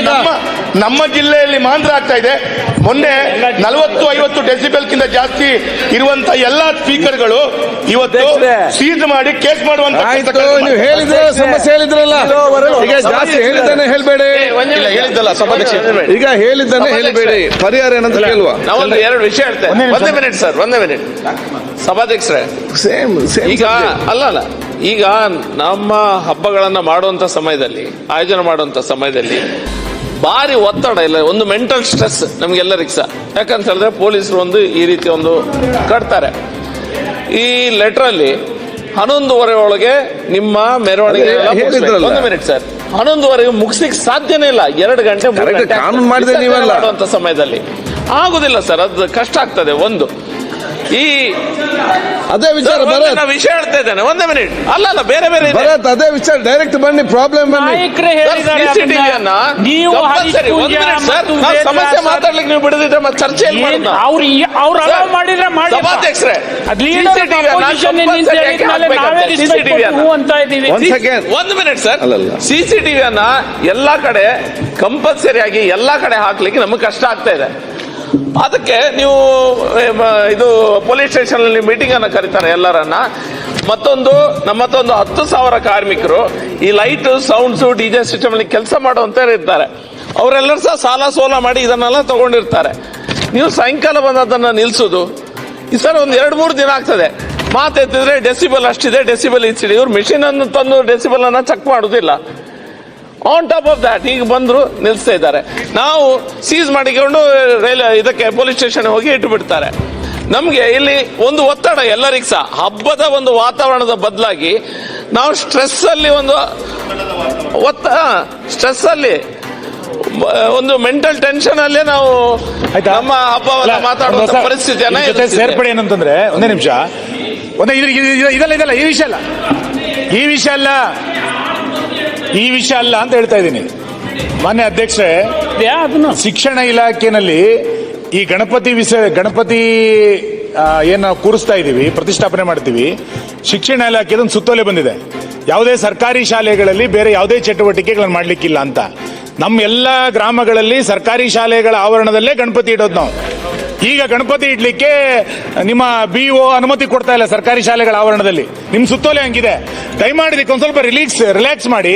ನಮ್ಮ ಜಿಲ್ಲೆಯಲ್ಲಿ ಮಾತ್ರ ಆಗ್ತಾ ಇದೆ. ಮೊನ್ನೆ ನಲವತ್ತು ಐವತ್ತು ಡೆಸಿಬೆಲ್ಕಿಂತ ಜಾಸ್ತಿ ಇರುವಂತ ಎಲ್ಲಾ ಸ್ಪೀಕರ್ಗಳು ಇವತ್ತು ಸೀಜ್ ಮಾಡಿ ಕೇಸ್ ಮಾಡುವಂತ ಆಯ್ತು ನೀವು ಹೇಳಿದ್ರೆ ಸಮಸ್ಯೆ ಹೇಳಿದ್ರಲ್ಲ? ಈಗ ಜಾಸ್ತಿ ಹೇಳಿದ್ದಾನೆ ಹೇಳ್ಬೇಡಿ. ಇಲ್ಲ ಹೇಳಿದ್ದಲ್ಲ ಸಭಾಧ್ಯಕ್ಷ ಈಗ ಹೇಳಿದ್ದಾನೆ ಹೇಳ್ಬೇಡಿ. ಪರಿಹಾರ ಏನಂತ ಕೇಳುವ. ನಾವೊಂದು ಎರಡು ವಿಷಯ ಹೇಳ್ತೇವೆ ಒಂದೇ ಮಿನಿಟ್ ಸರ್ ಒಂದೇ ಮಿನಿಟ್ ಸಭಾಧ್ಯಕ್ಷರೇ ಸೇಮ್ ಸೇಮ್ ಈಗ ಅಲ್ಲ ಅಲ್ಲ. ಈಗ ನಮ್ಮ ಹಬ್ಬಗಳನ್ನ ಮಾಡುವಂತ ಸಮಯದಲ್ಲಿ ಆಯೋಜನೆ ಮಾಡುವಂತ ಸಮಯದಲ್ಲಿ ಭಾರಿ ಒತ್ತಡ ಇಲ್ಲ ಒಂದು ಮೆಂಟಲ್ ಸ್ಟ್ರೆಸ್ ನಮ್ಗೆಲ್ಲರಿಗೆ ಸಹ. ಯಾಕಂತ ಹೇಳಿದ್ರೆ ಪೊಲೀಸರು ಒಂದು ಈ ರೀತಿ ಒಂದು ಕಟ್ತಾರೆ. ಈ ಲೆಟರ್ ಅಲ್ಲಿ ಹನ್ನೊಂದುವರೆ ಒಳಗೆ ನಿಮ್ಮ ಮೆರವಣಿಗೆ. ಒಂದು ಮಿನಿಟ್ ಸರ್ ಹನ್ನೊಂದುವರೆಗೆ ಮುಗಿಸ್ಲಿಕ್ಕೆ ಸಾಧ್ಯನೇ ಇಲ್ಲ. ಎರಡು ಗಂಟೆ ಮೂರು ಗಂಟೆ ಕಾನೂನು ನೀವಲ್ಲ. ಮಾಡುವಂತ ಸಮಯದಲ್ಲಿ. ಆಗುದಿಲ್ಲ ಸರ್ ಅದು ಕಷ್ಟ ಆಗ್ತದೆ. ಒಂದು ಈ ಅದೇ ವಿಚಾರ ವಿಷಯ ಹೇಳ್ತಾ ಇದ್ದಾನೆ ಒಂದೇ ಮಿನಿಟ್. ಅಲ್ಲ ಅಲ್ಲ ಬೇರೆ ಬೇರೆ ಇದೆ. ಭರತ್ ಅದೇ ವಿಚಾರ ಡೈರೆಕ್ಟ್ ಬನ್ನಿ ಪ್ರಾಬ್ಲಮ್ ಬನ್ನಿ. ನಾಯಕರೇ ಸರ್, ಹೇಳಿದ್ದಾರೆ CCTV ಯನ್ನ ನೀವು minute ಮತ್ತು ಸಮಸ್ಯೆ ಮಾತಾಡ್ಲಿಕ್ಕೆ ನೀವು ಬಿಡದಿದ್ರೆ ಮತ್ತೆ ಚರ್ಚೆ ಏನ್. ಅವ್ರು ಈ- ಅವ್ರು allow ಮಾಡಿದ್ರೆ ಮಾಡಿ ಸಭಾಧ್ಯಕ್ಷರೇ, ಅದ್ leader CCTV ಯನ್ನ opposition ನಿಂದ compulsory ಆಗಿ ಹೇಳಿದ್ಮೇಲೆ ನಾವೇ ಹಾಕ್ಬೇಕಂತೆ, respect ಕೊಟ್ಟು ಹೂ ಅಂತ ಇದ್ದೀವಿ. ಒಂದ್ ಸೆಕೆಂಡ್ ಒಂದು ಮಿನಿಟ್ ಸರ್. ಅಲ್ಲಲ್ಲ. ಸಿಸಿಟಿವಿ ಅನ್ನ ಎಲ್ಲಾ ಕಡೆ ಕಂಪಲ್ಸರಿ ಆಗಿ ಎಲ್ಲಾ ಕಡೆ ಹಾಕ್ಲಿಕ್ಕೆ ನಮಗೆ ಕಷ್ಟ ಆಗ್ತಾ ಇದೆ. ಅದಕ್ಕೆ ನೀವು ಇದು ಪೊಲೀಸ್ ಸ್ಟೇಷನ್ ಅಲ್ಲಿ ಮೀಟಿಂಗ್ ಅನ್ನ ಕರೀತಾರೆ ಎಲ್ಲರನ್ನ. ಮತ್ತೊಂದು, ನಮ್ಮತ್ತೊಂದು ಹತ್ತು ಸಾವಿರ ಕಾರ್ಮಿಕರು ಈ ಲೈಟ್, ಸೌಂಡ್ಸ್ ಡಿಜೆ ಸಿಸ್ಟಮ್ ಅಲ್ಲಿ ಕೆಲಸ ಮಾಡುವಂತ ಇರ್ತಾರೆ. ಅವರೆಲ್ಲರೂ ಸಹ ಸಾಲ ಸೋಲ ಮಾಡಿ ಇದನ್ನೆಲ್ಲ ತಗೊಂಡಿರ್ತಾರೆ. ನೀವು ಸಾಯಂಕಾಲ ಬಂದು ಅದನ್ನ ನಿಲ್ಸುದು. ಈ ಸರ್ ಒಂದು ಎರಡು, ಮೂರು ದಿನ ಆಗ್ತದೆ. ಮಾತೆತ್ತಿದ್ರೆ ಡೆಸಿಬಲ್ ಅಷ್ಟಿದೆ ಡೆಸಿಬಲ್ ಇಚ್ಚಿಡಿ ಇವ್ರು ಅನ್ನು ತಂದು ಡೆಸಿಬಲ್ ಅನ್ನ ಚೆಕ್ ಮಾಡುದಿಲ್ಲ. ಆನ್ ಟಾಪ್ ಆಫ್ ದ್ಯಾಟ್ ಈಗ ಬಂದ್ರು ನಿಲ್ಲಿಸ್ತಾ ಇದ್ದಾರೆ. ನಾವು ಸೀಸ್ ಮಾಡಿಕೊಂಡು ರೈಲ್ ಇದಕ್ಕೆ ಪೊಲೀಸ್ ಸ್ಟೇಷನ್ ಹೋಗಿ ಇಟ್ಟು ಬಿಡ್ತಾರೆ. ನಮಗೆ ಇಲ್ಲಿ ಒಂದು ಒತ್ತಡ ಎಲ್ಲರಿಗೂ ಸಹ. ಹಬ್ಬದ ಒಂದು ವಾತಾವರಣದ ಬದಲಾಗಿ ನಾವು ಸ್ಟ್ರೆಸ್ ಅಲ್ಲಿ ಒಂದು ಒತ್ತ ಸ್ಟ್ರೆಸ್ ಅಲ್ಲಿ ಒಂದು ಮೆಂಟಲ್ ಟೆನ್ಷನ್ ಅಲ್ಲೇ ನಾವು ಆಯ್ತಾ? ನಮ್ಮ ಹಬ್ಬವನ್ನ ಮಾತಾಡುವಂತ ಪರಿಸ್ಥಿತಿಯನ್ನ ಜೊತೆ ಎದುರಿಸಿದ್ದೇವೆ. ಸೇರ್ಪಡೆ ಏನಂತಂದ್ರೆ ಒಂದೇ ನಿಮಿಷ. ಒಂದೇ ಇದಲ್ಲ ಇದಲ್ಲ ಈ ವಿಷಯ ಅಲ್ಲ. ಈ ವಿಷಯ ಅಲ್ಲ. ಈ ವಿಷಯ ಅಲ್ಲ ಅಂತ ಹೇಳ್ತಾ ಇದ್ದೀನಿ. ಮಾನ್ಯ ಅಧ್ಯಕ್ಷರೇ ಶಿಕ್ಷಣ ಇಲಾಖೆನಲ್ಲಿ ಈ ಗಣಪತಿ ವಿಷಯ ಗಣಪತಿ ಏನು ನಾವು ಕೂರಿಸ್ತಾ ಇದ್ದೀವಿ ಪ್ರತಿಷ್ಠಾಪನೆ ಮಾಡ್ತೀವಿ ಶಿಕ್ಷಣ ಇಲಾಖೆ ಅದನ್ನು ಸುತ್ತೋಲೆ ಬಂದಿದೆ. ಯಾವುದೇ ಸರ್ಕಾರಿ ಶಾಲೆಗಳಲ್ಲಿ ಬೇರೆ ಯಾವುದೇ ಚಟುವಟಿಕೆಗಳನ್ನು ಮಾಡಲಿಕ್ಕಿಲ್ಲ ಅಂತ. ನಮ್ಮ ಎಲ್ಲ ಗ್ರಾಮಗಳಲ್ಲಿ ಸರ್ಕಾರಿ ಶಾಲೆಗಳ ಆವರಣದಲ್ಲೇ ಗಣಪತಿ ಇಡೋದು ನಾವು. ಈಗ ಗಣಪತಿ ಇಡ್ಲಿಕ್ಕೆ ನಿಮ್ಮ ಬಿ ಒ ಅನುಮತಿ ಕೊಡ್ತಾ ಇಲ್ಲ ಸರ್ಕಾರಿ ಶಾಲೆಗಳ ಆವರಣದಲ್ಲಿ. ನಿಮ್ ಸುತ್ತೋಲೆ ಹಂಗಿದೆ. ದಯಮಾಡಿ ಇದಕ್ಕೆ ಒಂದ್ ಸ್ವಲ್ಪ ರಿಲೀಕ್ಸ್ ರಿಲ್ಯಾಕ್ಸ್ ಮಾಡಿ.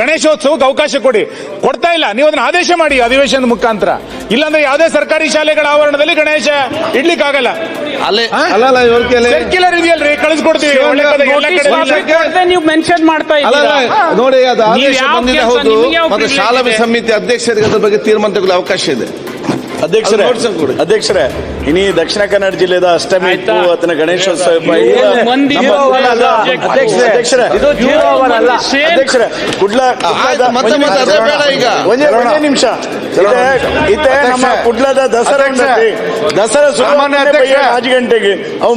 ಗಣೇಶೋತ್ಸವಕ್ಕೆ ಅವಕಾಶ ಕೊಡಿ. ಕೊಡ್ತಾ ಇಲ್ಲ. ನೀವು ಅದನ್ನ ಆದೇಶ ಮಾಡಿ ಅಧಿವೇಶನದ ಮುಖಾಂತರ. ಇಲ್ಲಾಂದ್ರೆ ಯಾವುದೇ ಸರ್ಕಾರಿ ಶಾಲೆಗಳ ಆವರಣದಲ್ಲಿ ಗಣೇಶ ಇಡ್ಲಿಕ್ಕೆ ಆಗಲ್ಲ ಸರ್ಕ್ಯುಲರ್ ಇದೆಯಲ್ರಿ? ಕಳಿಸ್ಕೊಡ್ತೀವಿ. ನೀವು ಮೆನ್ಷನ್ ಮಾಡ್ತಾ ನೋಡಿ ಅದು ಆದೇಶ ಬಂದಿದೆ ಹೌದು. ಮತ್ತೆ ಶಾಲಾ ಸಮಿತಿ ಅಧ್ಯಕ್ಷರಿಗೆ ಅದ್ರ ಬಗ್ಗೆ ತೀರ್ಮಾನ ತಗೊಳ್ಳಿ ಅವಕಾಶ ಇದೆ. ಅಧ್ಯಕ್ಷರೇ. ಅಧ್ಯಕ್ಷರೇ ಇನಿ ದಕ್ಷಿಣ ಕನ್ನಡ ಜಿಲ್ಲೆದ ಅಷ್ಟಮಿ? ಅಥವಾ ಗಣೇಶೋತ್ಸವ. ಒಂದೇ ನಿಮಿಷ. ಇದೆ ನಮ್ಮ ಕುಡ್ಲದ ದಸರಾ. ದಸರಾ ಸಾಮಾನ್ಯ. ರಾಜ ಗಂಟೆಗೆ ಅವು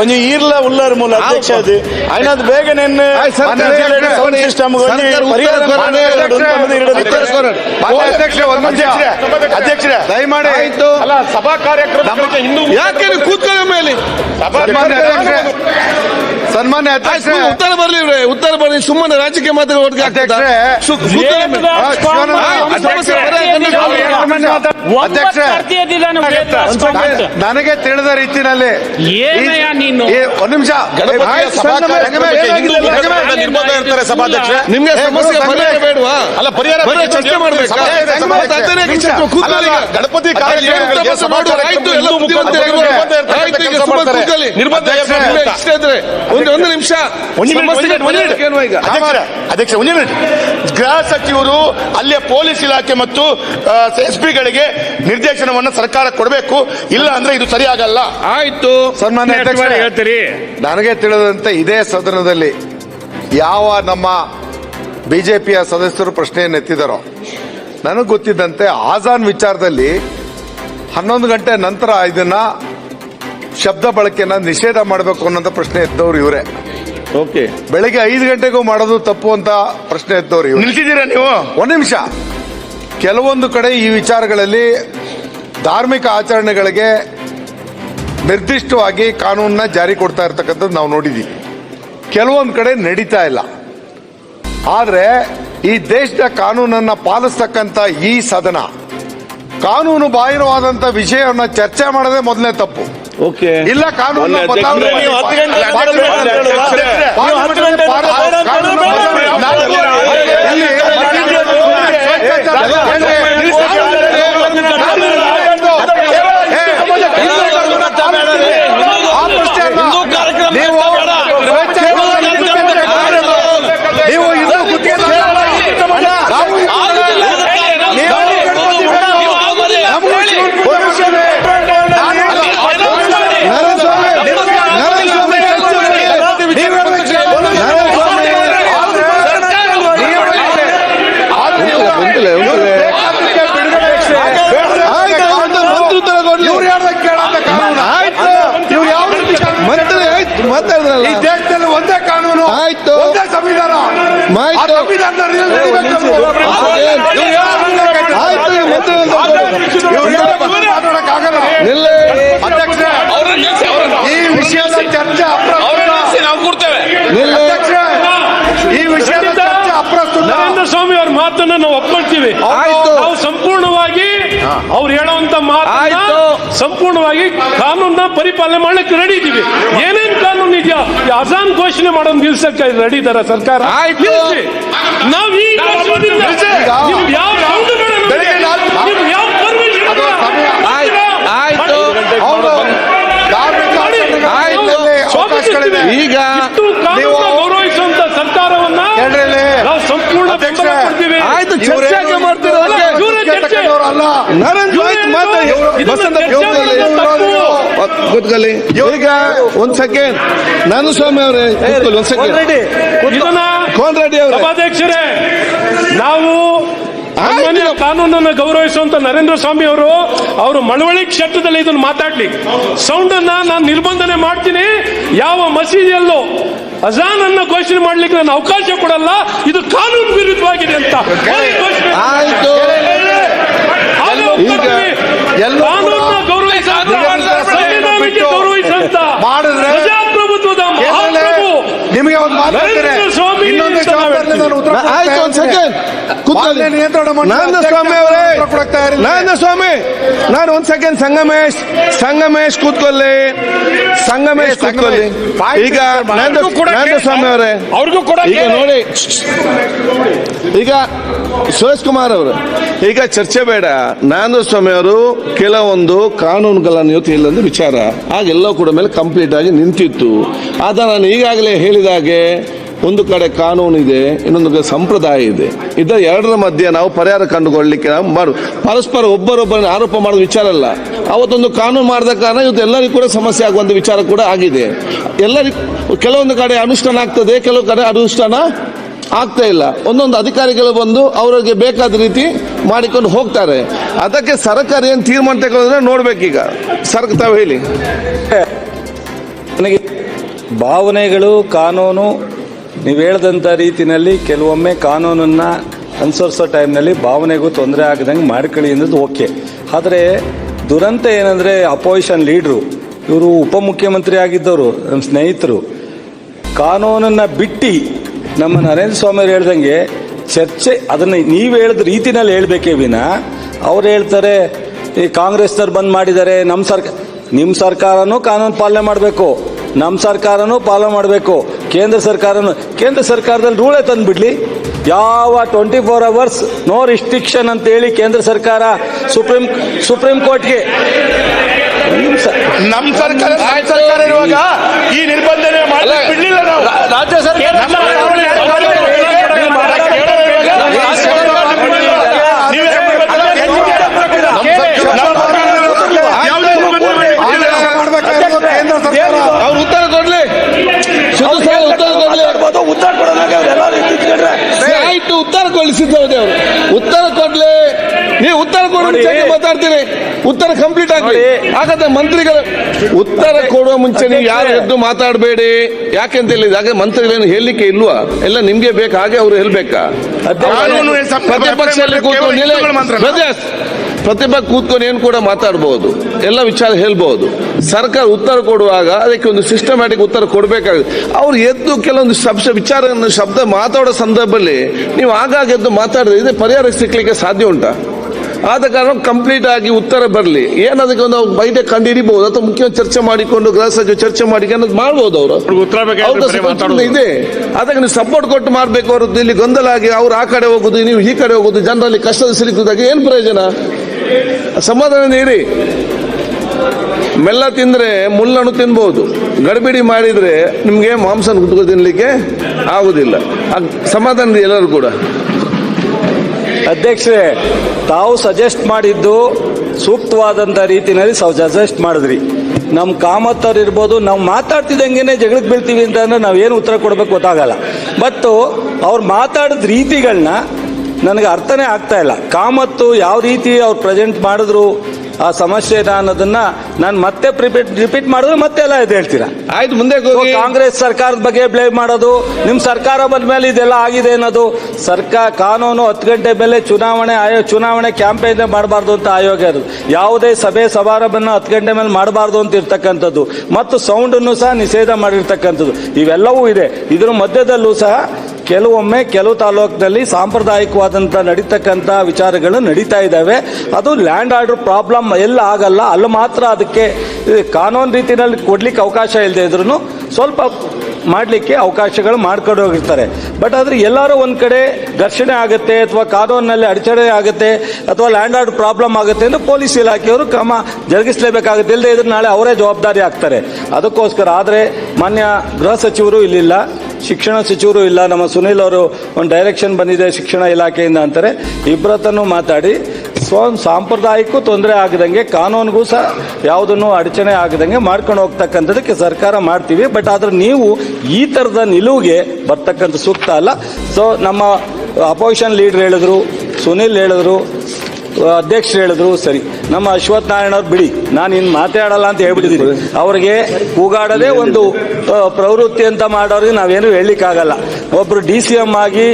ಒಂದು ಈರ್ಲ ಉಲ್ಲರ್ ಮೂಲ ಅಧ್ಯಕ್ಷ ಅದು. ಆಯ್ನದು ಬೇಗ ನಿನ್ನೆ ಸಿಸ್ಟಮ್ ಸರ್ಕಾರ ಅಧ್ಯಕ್ಷರೇ ದಯಮಾಡಿ. ಆಯ್ತು. ಅಲ್ಲ ಸಭಾ ಕಾರ್ಯಕ್ರಮ ಯಾಕೆ ಕೂತ್ಕೊಳ್ಳೋ ಮೇಲೆ? ಸನ್ಮಾನ್ಯ ಅಧ್ಯಕ್ಷರೇ. ಉತ್ತರ ಬರ್ಲಿ ಉತ್ತರ ಬರ್ಲಿ. ಸುಮ್ಮನೆ ರಾಜಕೀಯ ಮಾತುಗಳು ಒಟ್ಟಿಗೆ ನನಗೆ ತಿಳಿದ? ಈ- ಒಂದ್ ನಿಮಿಷ. ನಿಮ್ಗೆ ಸಮಸ್ಯೆ ಬೇಡವಾ? ಅಲ್ಲ ಪರಿಹಾರ. ಚರ್ಚೆ ಮಾಡಬೇಕು. ಗಣಪತಿ. ನಿರ್ಬಂಧ ಒಂದು ಒಂದು ನಿಮಿಷ. ಒಂದು ಒಂದು ನಿಮಿಷ. ಪರಿಹಾರ ಈಗ. ಅಧ್ಯಕ್ಷರ ಅಧ್ಯಕ್ಷ ಒಂದು ಮಿನಿಟ್ ಗೃಹ ಸಚಿವರು ಅಲ್ಲಿಯ ಪೊಲೀಸ್ ಇಲಾಖೆ ಮತ್ತು ಎಸ್ ಪಿಗಳಿಗೆ ನಿರ್ದೇಶನವನ್ನು ಸರ್ಕಾರ ಕೊಡಬೇಕು. ಇಲ್ಲ ಅಂದ್ರೆ ಇದು ಸರಿಯಾಗಲ್ಲ. ಆಯ್ತು. ಸನ್ಮಾನ್ಯ ಅಧ್ಯಕ್ಷರೇ ಹೇಳ್ತೀರಿ. ನನಗೆ ತಿಳಿದಂತೆ ಇದೇ ಸದನದಲ್ಲಿ ಯಾವ ನಮ್ಮ ಬಿಜೆಪಿಯ ಸದಸ್ಯರು ಪ್ರಶ್ನೆಯನ್ನು ಎತ್ತಿದರು. ನನಗೆ ಗೊತ್ತಿದ್ದಂತೆ ಆಜಾನ್ ವಿಚಾರದಲ್ಲಿ ಹನ್ನೊಂದು ಗಂಟೆ ನಂತರ ಇದನ್ನ ಶಬ್ದ ಬಳಕೆನ ನಿಷೇಧ ಮಾಡಬೇಕು ಅನ್ನೋಂಥ ಪ್ರಶ್ನೆ ಎದ್ದವ್ರು ಇವರೇ. ಓಕೆ. ಬೆಳಗ್ಗೆ ಐದು ಗಂಟೆಗೂ ಮಾಡೋದು ತಪ್ಪು ಅಂತ ಪ್ರಶ್ನೆ ಎದ್ದವ್ರು ಇವ್ರು. ನಿಲ್ಸಿದ್ದೀರಾ ನೀವು? ಒಂದ್ ನಿಮಿಷ. ಕೆಲವೊಂದು ಕಡೆ ಈ ವಿಚಾರಗಳಲ್ಲಿ ಧಾರ್ಮಿಕ ಆಚರಣೆಗಳಿಗೆ ನಿರ್ದಿಷ್ಟವಾಗಿ ಕಾನೂನನ್ನ ಜಾರಿ ಕೊಡ್ತಾ ಇರ್ತಕ್ಕಂಥದ್ದು ನಾವು ನೋಡಿದ್ದೀವಿ ಕೆಲವೊಂದು ಕಡೆ ನಡೀತಾ ಇಲ್ಲ. ಆದ್ರೆ ಈ ದೇಶದ ಕಾನೂನನ್ನು ಪಾಲಿಸ್ತಕ್ಕಂಥ ಈ ಸದನ ಕಾನೂನು ಬಾಹಿರವಾದಂತ ವಿಷಯವನ್ನು ಚರ್ಚೆ ಮಾಡೋದೇ ಮೊದಲನೇ ತಪ್ಪು ಓಕೆ ಇಲ್ಲ ಕಾನೂನು ಬದಲಾವಣೆ ನೀವು ಹತ್ತು ಗಂಟೆ ಮಾಡಿ- ಮಾತಾಡ್ಬೇಡ ಅಂತ ಹೇಳುವ. ಅಧ್ಯಕ್ಷರೇ, ನೀವು ಹತ್ತು ಗಂಟೆ ಮಾತಾಡ್ಬೇಡ ಅಂತ ಕಾನೂನು ಹೇಳುವ. ಬದಲಾವಣೆ- ಇಲ್ಲಿ- ನೀವು ನೀವು ಇದು ಗುತ್ತಿಗೆ ನಾವು ಬಂದಿಲ್ಲ, ಬಂದಿಲ್ಲ. ಇವ್ರು ಹೇಳ್ದಂಗೆ ಕೇಳಂತ ಕಾನೂನು ಆಯ್ತು ಇವ್ರು ಯಾವ ರೀತಿ ಕಾನೂನು ಮಂತ್ರಿ ಆಯ್ತು ಮಾತಾಡಿದ್ರಲ್ಲ ಈ ದೇಶದಲ್ಲಿ ಒಂದೇ ಕಾನೂನು ಆಯ್ತು. ಒಂದೇ ಸಂವಿಧಾನ ಆಯ್ತು. ಆ ಸಂವಿಧಾನದಲ್ಲಿ ನಡೀಬೇಕು. ಇವ್ರು ಹೇಳೋದು ಆಯ್ತು ಈಗ ಮಂತ್ರಿ ಅಂತ ಇವ್ರು ಹೇಳೋದು ಮಾತಾಡಕ್ಕಾಗಲ್ಲ. ನಿಲ್ಲ ಅಧ್ಯಕ್ಷರೇ, ಅವ್ರನ್ನ ನಿಲ್ಸಿ, ಸಂವಿಧಾನ ಈ ವಿಷಯದ ಚರ್ಚೆ ಈ ವಿಷಯದ ಚರ್ಚೆ ಅಪ್ರಸ್ತುತ. ಸ್ವಾಮಿ ಅವ್ರ ಮಾತನ್ನ ನಾವು. ನಾವು ಸಂಪೂರ್ಣವಾಗಿ ಅವ್ರು ಹೇಳುವಂತ ಮಾತನ್ನ ಸಂಪೂರ್ಣವಾಗಿ ಕಾನೂನ ಪರಿಪಾಲನೆ ಮಾಡ್ಲಿಕ್ಕೆ ರೆಡಿ ಇದೀವಿ ಏನೇನು ಕಾನೂನು ಇದೆಯಾ? ಈ ಅಜಾನ್ ಘೋಷಣೆ ಮಾಡೋದು ನಿಲ್ಸಕ್ಕೆ ರೆಡಿ ಇದಾರ ಸರ್ಕಾರ. ಆಯ್ತು. ಈಗ ನಾವ್. ಈಗ ಗೌರವಿಸುವಂತ ಸರ್ಕಾರವನ್ನ ನಾವು ಸಂಪೂರ್ಣ ಬೆಂಬಲ ಕೊಡ್ತೀವಿ. ಆಯ್ತು ಚರ್ಚೆ ಮಾಡ್ತಿರೋದಕ್ಕೆ ಇವ್ರೇ ಚರ್ಚೆ. ನರೇಂದ್ರ ಆಯ್ತು ಮಾತಾಡಿ. ಇದನ್ನ ಬಸಂತ ಚರ್ಚೆ ಕೂತ್ಕೊಳ್ಳಿ. ಮಾಡೋದು? ತಪ್ಪು. ಕೂತ್ಕೊಳ್ಳಿ. ಈಗ ಒಂದ್ ಸೆಕೆಂಡ್ ನಾನು ಸ್ವಾಮಿ ಅವರೇ ಕೂತ್ಕೊಳ್ಳಿ ಒಂದ್ ಸೆಕೆಂಡ್ ಇದನ್ನ ಕೋನ್ ರೆಡ್ಡಿ ಅವರೇ. ಸಭಾಧ್ಯಕ್ಷರೇ ನಾವು. ಸಾಮಾನ್ಯ ಕಾನೂನನ್ನು ಗೌರವಿಸುವಂತ ನರೇಂದ್ರ ಸ್ವಾಮಿ ಅವರು ಅವರು ಮಳವಳ್ಳಿ ಕ್ಷೇತ್ರದಲ್ಲಿ ಇದನ್ನು ಮಾತಾಡ್ಲಿ. ಸೌಂಡ್ ಅನ್ನ ನಾನು ನಿರ್ಬಂಧನೆ ಮಾಡ್ತೀನಿ. ಯಾವ ಮಸೀದಿಯಲ್ಲೂ ಅಜಾನ್ ಅನ್ನ ಘೋಷಣೆ ಮಾಡ್ಲಿಕ್ಕೆ ನಾನು ಅವಕಾಶ ಕೊಡಲ್ಲ. ಇದು ಕಾನೂನು ವಿರುದ್ಧವಾಗಿದೆ ಅಂತ. ಕಾನೂನನ್ನ ಗೌರವಿಸುವಂತ ಮಾಡಿದ್ರೆ ಪ್ರಜಾಪ್ರಭುತ್ವದ ನಿಮಗೆ ಒಂದು ಮಾತು ಹೇಳ್ತೇನೆ. ನರೇಂದ್ರ ಸ್ವಾಮಿ ಇನ್ನೊಂದು ಅಂತ ನಾವು ಜವಾಬ್ದಾರಿಯಿಂದ ನಾನು ಉತ್ತರ ಕೊಡ್ತಾ ಆಯ್ತು ಒಂದ್ ಸೆಕೆಂಡ್ ಕೂತ್ಕೊಳ್ಳಿ. ನಂದ ಸ್ವಾಮಿ ಅವರೇ. ನಾರಾಯಣ ನಂದ ಸ್ವಾಮಿ. ನಾನು ಒಂದ್ ಸೆಕೆಂಡ್ ಸಂಗಮೇಶ್. ಸಂಗಮೇಶ್ ಕೂತ್ಕೊಳ್ಳಿ. ಸಂಗಮೇಶ್ ಕೂತ್ಕೊಳ್ಳಿ. ಈಗ ನಂದ ನಂದ ಸ್ವಾಮಿ ಅವರೇ. ಅವ್ರಿಗೂ ಕೂಡ ಈಗ ನೋಡಿ. ಈಗ ಸುರೇಶ್ ಕುಮಾರ್ ಅವರು. ಈಗ ಚರ್ಚೆ ಬೇಡ. ನಾನಂದ್ರ ಸ್ವಾಮಿ ಅವರು ಕೆಲವೊಂದು ಕಾನೂನುಗಳನ್ನು ಇವತ್ತು ಇಲ್ಲೊಂದು ವಿಚಾರ. ಆಗೆಲ್ಲ ಕೂಡ ಮೇಲೆ ಕಂಪ್ಲೀಟ್ ಆಗಿ ನಿಂತಿತ್ತು. ಆದ ನಾನು ಈಗಾಗಲೇ ಹೇಳಿದ ಹಾಗೆ ಒಂದು ಕಡೆ ಕಾನೂನು ಇದೆ, ಇನ್ನೊಂದು ಕಡೆ ಸಂಪ್ರದಾಯ ಇದೆ. ಇದರ ಎರಡರ ಮಧ್ಯೆ ನಾವು ಪರಿಹಾರ ಕಂಡುಕೊಳ್ಳಲಿಕ್ಕೆ ನಾವು ಪರಸ್ಪರ ಒಬ್ಬರೊಬ್ಬರನ್ನು ಆರೋಪ ಮಾಡೋದು ವಿಚಾರ ಅಲ್ಲ. ಅವತ್ತೊಂದು ಕಾನೂನು ಮಾಡಿದ ಕಾರಣ ಇವತ್ತು ಎಲ್ಲರಿಗೂ ಕೂಡ ಸಮಸ್ಯೆ ಆಗುವಂಥ ವಿಚಾರ ಕೂಡ ಆಗಿದೆ. ಎಲ್ಲರಿಗೂ ಕೆಲವೊಂದು ಕಡೆ ಅನುಷ್ಠಾನ ಆಗ್ತದೆ, ಕೆಲವು ಕಡೆ ಅನುಷ್ಠಾನ ಆಗ್ತಾ ಇಲ್ಲ. ಒಂದೊಂದು ಅಧಿಕಾರಿಗಳು ಬಂದು ಅವರಿಗೆ ಬೇಕಾದ ರೀತಿ ಮಾಡಿಕೊಂಡು ಹೋಗ್ತಾರೆ. ಅದಕ್ಕೆ ಸರ್ಕಾರ ಏನು ತೀರ್ಮಾನ ತಗೊಳ್ಳೋದ್ರೆ ನೋಡ್ಬೇಕೀಗ. ಸರ್, ತಾವು ಹೇಳಿ. ನನಗೆ ಭಾವನೆಗಳು, ಕಾನೂನು ನೀವು ಹೇಳ್ದಂಥ ರೀತಿಯಲ್ಲಿ ಕೆಲವೊಮ್ಮೆ ಕಾನೂನನ್ನು ಅನುಸರಿಸೋ ಟೈಮ್ನಲ್ಲಿ ಭಾವನೆಗೂ ತೊಂದರೆ ಆಗದಂಗೆ ಮಾಡ್ಕೊಳ್ಳಿ ಅನ್ನೋದು ಓಕೆ. ಆದರೆ ದುರಂತ ಏನಂದರೆ ಅಪೋಸಿಷನ್ ಲೀಡ್ರು, ಇವರು ಉಪಮುಖ್ಯಮಂತ್ರಿ ಆಗಿದ್ದವರು ನಮ್ಮ ಸ್ನೇಹಿತರು, ಕಾನೂನನ್ನು ಬಿಟ್ಟು ನಮ್ಮ ನರೇಂದ್ರ ಸ್ವಾಮಿ ಹೇಳ್ದಂಗೆ ಚರ್ಚೆ ಅದನ್ನು ನೀವು ಹೇಳಿದ ರೀತಿನಲ್ಲಿ ಹೇಳಬೇಕೇ ವಿನ, ಅವ್ರು ಹೇಳ್ತಾರೆ, ಈ ಕಾಂಗ್ರೆಸ್ನವ್ರು ಬಂದ್ ಮಾಡಿದ್ದಾರೆ ನಮ್ಮ ಸರ್ಕಾರ ನಿಮ್ಮ ಸರ್ಕಾರನೂ ಕಾನೂನು ಪಾಲನೆ ಮಾಡಬೇಕು ನಮ್ಮ ಸರ್ಕಾರನೂ ಪಾಲನೆ ಮಾಡಬೇಕು ಕೇಂದ್ರ ಸರ್ಕಾರನು ಕೇಂದ್ರ ಸರ್ಕಾರದಲ್ಲಿ ರೂಳೇ ತಂದುಬಿಡ್ಲಿ. ಯಾವ twenty four hours no restriction ಅಂತೇಳಿ ಕೇಂದ್ರ ಸರ್ಕಾರ ಸುಪ್ರೀಂ ಸುಪ್ರೀಂ ಕೋರ್ಟ್ಗೆ. ನಮ್ಮ ಸರ್ಕಾರ ಇರುವಾಗ ಈ ನಿರ್ಬಂಧನೆ ಮಾಡಿ ಬಿಡ್ಲಿಲ್ಲ ನಾವು. ರಾಜ್ಯ ಸರ್ಕಾರ ನಮ್ಮ ಸರ್ಕಾರ ನೀವು ಮಾಡಕ್ಕೆ ಕೇಳೋದಿರುವಾಗ ರಾಜ್ಯ ಸರ್ಕಾರ ನೀವೇ ಯಾವುದೇ ನಿರ್ಬಂಧನೆ ಮಾಡಿಲ್ಲ. ಮಾಡ್ಬೇಕಾಗಿರೋದು ಕೇಂದ್ರ ಸರ್ಕಾರ ಅವ್ರು ಉತ್ತರ ಕೊಡ್ಲಿ ಸಿದ್ದು ಸರ್ ಉತ್ತರ ಕೊಡ್ಲಿ ಉತ್ತರ ಕೊಡೋದಾಗ ಅವರೆಲ್ಲ ನಿಂತ್ಕೊಂಡ್ರೆ ಆಯ್ತು ಉತ್ತರ ಕೊಡ್ಲಿ ಸಿದ್ದರಾಮಯ್ಯ ಅವರು ಉತ್ತರ ಕೊಡ್ಲಿ ನೀವು ಉತ್ತರ ಕೊಡೋ ಮುಂಚೆ ನೋಡಿ. ಮಾತಾಡ್ತೀರಿ ಉತ್ತರ ಕಂಪ್ಲೀಟ್ ಆಗಲಿ ನೋಡಿ. ಹಾಗಾದ್ರೆ ಮಂತ್ರಿಗಳು ಉತ್ತರ ಕೊಡುವ ಮುಂಚೆ ನೀವು ಯಾರು ಎದ್ದು ಮಾತಾಡಬೇಡಿ. ಯಾಕೆಂತ ಹೇಳಿದ ಹಾಗೆ ಮಂತ್ರಿಗಳೇನು ಹೇಳಲಿಕ್ಕೆ ಇಲ್ವಾ? ಎಲ್ಲ ನಿಮ್ಗೆ ಬೇಕು ಹಾಗೆ ಅವ್ರು ಹೇಳ್ಬೇಕಾ? ಪ್ರತಿಭಾ ಏನು ಪ್ರತಿಪಕ್ಷದಲ್ಲಿ ಕೇವಲ ಕೂತ್ಕೊಂಡು ಏನು ಕೂಡ ಮಾತಾಡಬಹುದು ಎಲ್ಲ ವಿಚಾರ ಹೇಳ್ಬಹುದು ಸರ್ಕಾರ ಉತ್ತರ ಕೊಡುವಾಗ ಅದಕ್ಕೆ ಒಂದು ಸಿಸ್ಟಮ್ಯಾಟಿಕ್ ಉತ್ತರ ಕೊಡಬೇಕಾಗುತ್ತೆ. ಅವ್ರು ಎದ್ದು ಕೆಲವೊಂದು ಶಬ್ದ ವಿಚಾರ ಶಬ್ದ ಮಾತಾಡೋ ಸಂದರ್ಭದಲ್ಲಿ ನೀವು ಆಗಾಗ ಎದ್ದು ಮಾತಾಡಿದ್ರೆ ಇದೇ ಪರಿಹಾರ ಸಿಗ್ಲಿಕ್ಕೆ ಸಾಧ್ಯ ಉಂಟಾ? ಆದ ಕಾರಣ ಕಂಪ್ಲೀಟ್ ಆಗಿ ಉತ್ತರ ಬರಲಿ. ಏನದಕ್ಕೆ ಒಂದು ಬೈಟೆ ಕಂಡು ಹಿಡಿಬಹುದು ಅಥವಾ ಮುಖ್ಯ ಚರ್ಚೆ ಮಾಡಿಕೊಂಡು ಗೃಹ ಸಚಿವ ಚರ್ಚೆ ಮಾಡಿಕೊಂಡು ಮಾಡ್ಬೋದು ಅವರು. ಇದೆ. ಅದಕ್ಕೆ ನೀವು ಸಪೋರ್ಟ್ ಕೊಟ್ಟು ಮಾಡಬೇಕು ಅವರು ಇಲ್ಲಿ ಗೊಂದಲ ಆಗಿ ಅವ್ರು ಆ ಕಡೆ ಹೋಗುದು ನೀವು ಈ ಕಡೆ ಹೋಗುದು ಜನರಲ್ಲಿ ಕಷ್ಟದ ಸಿಲುಕುದಾಗ ಏನು ಪ್ರಯೋಜನ? ಸಮಾಧಾನ ನೀಡಿ ಮೆಲ್ಲ ತಿಂದ್ರೆ ಮುಳ್ಳನ್ನು ತಿನ್ಬಹುದು ಗಡಿಬಿಡಿ ಮಾಡಿದ್ರೆ ನಿಮ್ಗೆ ಮಾಂಸ ಕುತ್ಕೊ ತಿನ್ಲಿಕ್ಕೆ ಆಗುದಿಲ್ಲ. ಸಮಾಧಾನ ಎಲ್ಲರೂ ಕೂಡ. ಅಧ್ಯಕ್ಷರೇ, ತಾವು ಸಜೆಸ್ಟ್ ಮಾಡಿದ್ದು ಸೂಕ್ತವಾದಂಥ ರೀತಿಯಲ್ಲಿ ಸಜೆಸ್ಟ್ ಮಾಡಿದ್ರಿ. ನಮ್ಮ ಕಾಮತ್ತವ್ರು ಇರ್ಬೋದು, ನಾವು ಮಾತಾಡ್ತಿದ್ದಂಗೆ ಜಗಳಕ್ಕೆ ಬೀಳ್ತೀವಿ ಅಂತ ಅಂದ್ರೆ ಏನು ಉತ್ತರ ಕೊಡಬೇಕು ಗೊತ್ತಾಗಲ್ಲ. ಮತ್ತು ಅವ್ರು ಮಾತಾಡಿದ ರೀತಿಗಳನ್ನ ನನಗೆ ಅರ್ಥನೇ ಆಗ್ತಾ ಇಲ್ಲ. ಕಾಮತ್ತು ಯಾವ ರೀತಿ ಅವ್ರು ಪ್ರೆಸೆಂಟ್ ಮಾಡಿದ್ರು ಆ ಸಮಸ್ಯೆ ನಾನು ಅನ್ನೋದನ್ನ ನಾನು ಮತ್ತೆ ರಿಪೀಟ್ ರಿಪೀಟ್ ಮಾಡಿದ್ರೆ ಮತ್ತೆ ಎಲ್ಲ ಇದು ಹೇಳ್ತೀರಾ? ಆಯ್ತು ಮುಂದೆ ಕಾಂಗ್ರೆಸ್ ಸರ್ಕಾರದ ಬಗ್ಗೆ ಬ್ಲೇಮ್ ಮಾಡೋದು ನಿಮ್ ಸರ್ಕಾರ ಬಂದ ಮೇಲೆ ಇದೆಲ್ಲ ಆಗಿದೆ ಅನ್ನೋದು ಸರ್ಕಾರ ಕಾನೂನು ಹತ್ತು ಗಂಟೆ ಮೇಲೆ ಚುನಾವಣೆ ಆಯೋಗ ಚುನಾವಣೆ ಕ್ಯಾಂಪೇನ್ ಮಾಡಬಾರ್ದು ಅಂತ ಆಯೋಗ ಅದು. ಯಾವುದೇ ಸಭೆ ಸಮಾರಂಭನ ಹತ್ತು ಗಂಟೆ ಮೇಲೆ ಮಾಡಬಾರ್ದು ಅಂತ ಇರ್ತಕ್ಕಂಥದ್ದು. ಮತ್ತು ಸೌಂಡನ್ನು ಸಹ ನಿಷೇಧ ಮಾಡಿರ್ತಕ್ಕಂಥದ್ದು. ಇವೆಲ್ಲವೂ ಇದೆ. ಇದ್ರ ಮಧ್ಯದಲ್ಲೂ ಸಹ ಕೆಲವೊಮ್ಮೆ ಕೆಲವು ತಾಲೂಕಿನಲ್ಲಿ ಸಾಂಪ್ರದಾಯಿಕವಾದಂಥ ನಡೀತಕ್ಕಂಥ ವಿಚಾರಗಳು ನಡೀತಾ ಇದ್ದಾವೆ. ಅದು ಲ್ಯಾಂಡ್ ಆರ್ಡರ್ ಪ್ರಾಬ್ಲಮ್ ಎಲ್ಲ ಆಗಲ್ಲ. ಅಲ್ಲಿ ಮಾತ್ರ ಅದಕ್ಕೆ ಕಾನೂನು ರೀತಿಯಲ್ಲಿ ಕೊಡ್ಲಿಕ್ಕೆ ಅವಕಾಶ ಇಲ್ಲದೆ ಇದ್ರೂ ಸ್ವಲ್ಪ ಮಾಡಲಿಕ್ಕೆ ಅವಕಾಶಗಳು ಮಾಡ್ಕೊಂಡು ಹೋಗಿರ್ತಾರೆ. ಬಟ್ ಆದರೆ ಎಲ್ಲರೂ ಒಂದು ಕಡೆ ಘರ್ಷಣೆ ಆಗುತ್ತೆ ಅಥವಾ ಕಾನೂನಿನಲ್ಲಿ ಅಡಚಣೆ ಆಗುತ್ತೆ ಅಥವಾ ಲ್ಯಾಂಡ್ ಆರ್ಡ್ ಪ್ರಾಬ್ಲಮ್ ಆಗುತ್ತೆ ಅಂದ್ರೆ ಪೊಲೀಸ್ ಇಲಾಖೆಯವರು ಕ್ರಮ ಜರುಗಿಸಲೇಬೇಕಾಗುತ್ತೆ. ಇಲ್ಲದೆ ಇದ್ರೆ ನಾಳೆ ಅವರೇ ಜವಾಬ್ದಾರಿ ಆಗ್ತಾರೆ. ಅದಕ್ಕೋಸ್ಕರ ಆದರೆ ಮಾನ್ಯ ಗೃಹ ಸಚಿವರು ಇಲ್ಲಿಲ್ಲ. ಶಿಕ್ಷಣ ಸಚಿವರು ಇಲ್ಲ, ನಮ್ಮ ಸುನೀಲ್ ಅವರು ಒಂದು ಡೈರೆಕ್ಷನ್ ಬಂದಿದೆ ಶಿಕ್ಷಣ ಇಲಾಖೆಯಿಂದ ಅಂತಾರೆ. ಇಬ್ಬರತನ್ನು ಮಾತಾಡಿ, ಸ್ವ ಸಾಂಪ್ರದಾಯಿಕಕ್ಕೂ ತೊಂದರೆ ಆಗದಂಗೆ, ಕಾನೂನಿಗೂ ಸಹ ಯಾವುದನ್ನು ಅಡಚಣೆ ಆಗದಂಗೆ ಮಾಡ್ಕೊಂಡು ಹೋಗ್ತಕ್ಕಂಥದ್ದಕ್ಕೆ ಸರ್ಕಾರ ಮಾಡ್ತೀವಿ. ಬಟ್ ಆದರೆ ನೀವು ಈ ಥರದ ನಿಲುವಿಗೆ ಬರ್ತಕ್ಕಂಥ ಸೂಕ್ತ ಅಲ್ಲ. ಸೊ ನಮ್ಮ ಅಪೋಸಿಷನ್ ಲೀಡರ್ ಹೇಳಿದ್ರು, ಸುನೀಲ್ ಹೇಳಿದ್ರು ಅಧ್ಯಕ್ಷರು ಹೇಳಿದ್ರು ಸರಿ ನಮ್ಮ ಅಶ್ವಥ್ ನಾರಾಯಣ ಅವ್ರು ಬಿಡಿ. ನಾನು ಇನ್ನು ಮಾತಾಡಲ್ಲ ಅಂತ ಹೇಳ್ಬಿಟ್ಟಿದ್ದೀನಿ. ಅವ್ರಿಗೆ ಕೂಗಾಡದೆ ಒಂದು ಪ್ರವೃತ್ತಿ ಅಂತ ಮಾಡೋರಿಗೆ ನಾವೇನು ಹೇಳಲಿಕ್ಕಾಗಲ್ಲ. ಒಬ್ರು ಡಿ ಸಿ ಎಂ ಆಗಿ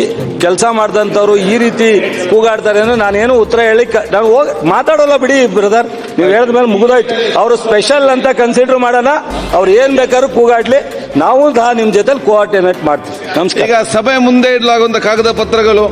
ಕೆಲಸ ಮಾಡಿದಂಥವ್ರು ಈ ರೀತಿ ಕೂಗಾಡ್ತಾರೆ ಅಂದ್ರೆ ನಾನೇನು ಉತ್ತರ ಹೇಳಿಕ್ಕೆ ನಾನು ಹೋಗಿ ಮಾತಾಡೋಲ್ಲ ಬಿಡಿ ಬ್ರದರ್. ನೀವು ಹೇಳಿದ ಮೇಲೆ ಮುಗಿದೋಯ್ತು. ಅವರು ಸ್ಪೆಷಲ್ ಅಂತ ಕನ್ಸಿಡರ್ ಮಾಡೋಣ. ಅವ್ರು ಏನ್ ಬೇಕಾದ್ರೂ ಕೂಗಾಡ್ಲಿ. ನಾವು ಸಹ ನಿಮ್ಮ ಜೊತೆಲಿ ಕೋಆರ್ಡಿನೇಟ್ ಮಾಡ್ತೀವಿ. ನಮಸ್ಕಾರ. ಈಗ ಸಭೆ ಮುಂದೆ ಇಡಲಾಗುವಂಥ ಕಾಗದ ಪತ್ರಗಳು